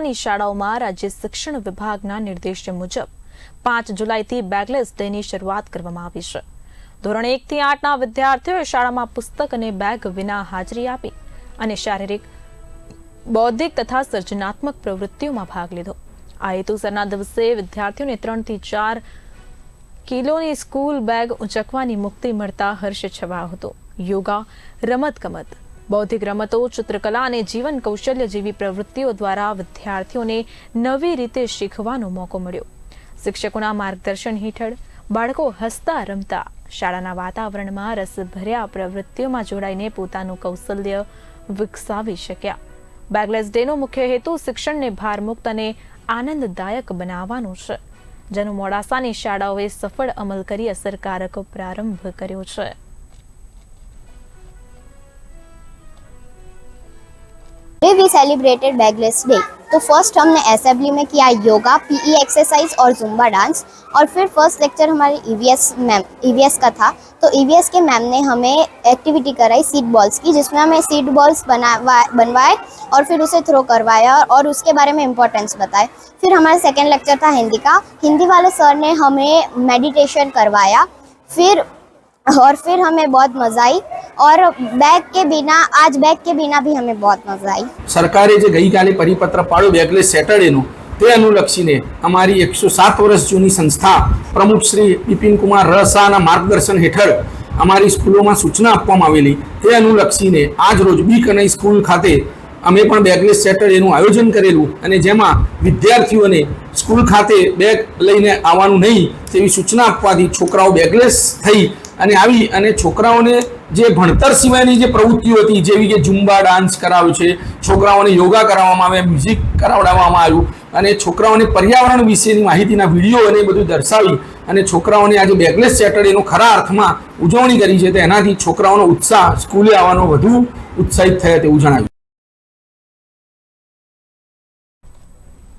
મોડાસાની શાળાઓમાં રાજ્ય શિક્ષણ વિભાગના નિર્દેશ મુજબ પાંચ જુલાઈથી બેગલેસ ડેની શરૂઆત કરવામાં આવી છે. ધોરણ એકથી આઠના વિદ્યાર્થીઓએ શાળામાં પુસ્તક અને બેગ વિના હાજરી આપી અને શારીરિક, બૌદ્ધિક તથા સર્જનાત્મક પ્રવૃત્તિઓમાં ભાગ લીધો. આ હેતુસરના દિવસે વિદ્યાર્થીઓને ત્રણથી ચાર કિલોની સ્કૂલ બેગ ઉંચકવાની મુક્તિ મળતા હર્ષ છવાયો હતો. યોગા, રમતગમત બૌદ્ધિક રમતો, ચિત્રકલા અને જીવન કૌશલ્ય જેવી પ્રવૃત્તિઓ દ્વારા વિદ્યાર્થીઓને નવી રીતે શીખવાનો મોકો મળ્યો. શિક્ષકોના માર્ગદર્શન હેઠળ બાળકો હસતા રમતા, શાળાના વાતાવરણમાં રસભર્યા પ્રવૃત્તિઓમાં જોડાઈને પોતાનું કૌશલ્ય વિકસાવી શક્યા. બેગલેસ ડેનો મુખ્ય હેતુ શિક્ષણને ભારમુક્ત અને આનંદદાયક બનાવવાનો છે. જેનો મોડાસાની શાળાઓએ સફળ અમલ કરી અસરકારક પ્રારંભ કર્યો છે. Today we celebrated bagless day तो फ़र्स्ट हमने असेंबली में किया योगा पीई एक्सरसाइज और जुम्बा डांस और फिर फ़र्स्ट लेक्चर हमारे ईवीएस मैम ईवीएस का था. तो ईवीएस के मैम ने हमें एक्टिविटी कराई सीट बॉल्स की, जिसमें हमें सीट बॉल्स बना बनवाए और फिर उसे थ्रो करवाया और उसके बारे में इम्पोर्टेंस बताए. फिर हमारा सेकेंड लेक्चर था हिंदी का. हिंदी वाले सर ने हमें मेडिटेशन करवाया. फिर, और फिर हमें बहुत मज़ा आई. और बैग के बिना आज बैग के बिना भी हमें बहुत मज़ा आई સરકારે જે ગઈકાલે પરિપત્ર પાડ્યો બેગલેસ સેટરડેનો તે અનુલક્ષીને અમારી એકસો સાત વર્ષ જૂની સંસ્થા પ્રમુખ શ્રી બિપિન કુમાર રસાના માર્ગદર્શન હેઠળ અમારી સ્કૂલોમાં સૂચના આપવામાં આવેલી તે અનુલક્ષીને આજ રોજ બી કનઈ સ્કૂલ ખાતે અમે પણ બેગલેસ સેટરડેનું આયોજન કરેલું અને જેમાં વિદ્યાર્થીઓને સ્કૂલ ખાતે બેગ લઈને આવવાનું નહીં તેવી સૂચના આપવાથી છોકરાઓ બેગલેસ થઈ અને આવી અને છોકરાઓને જે ભણતર સિવાયની જે પ્રવૃત્તિઓ હતી, જેવી કે ઝુંબા, ડાન્સ કરાવ્યું છે, છોકરાઓને યોગા કરાવવામાં આવ્યા મ્યુઝિક કરાવડાવવામાં આવ્યું, અને છોકરાઓને પર્યાવરણ વિશેની માહિતીના વીડિયો અને બધું દર્શાવી, અને છોકરાઓને આજે બેગલેસ સેટરડેનો ખરા અર્થમાં ઉજવણી કરી છે, તો એનાથી છોકરાઓનો ઉત્સાહ સ્કૂલે આવવાનો વધુ ઉત્સાહિત થયા તેવું જણાવ્યું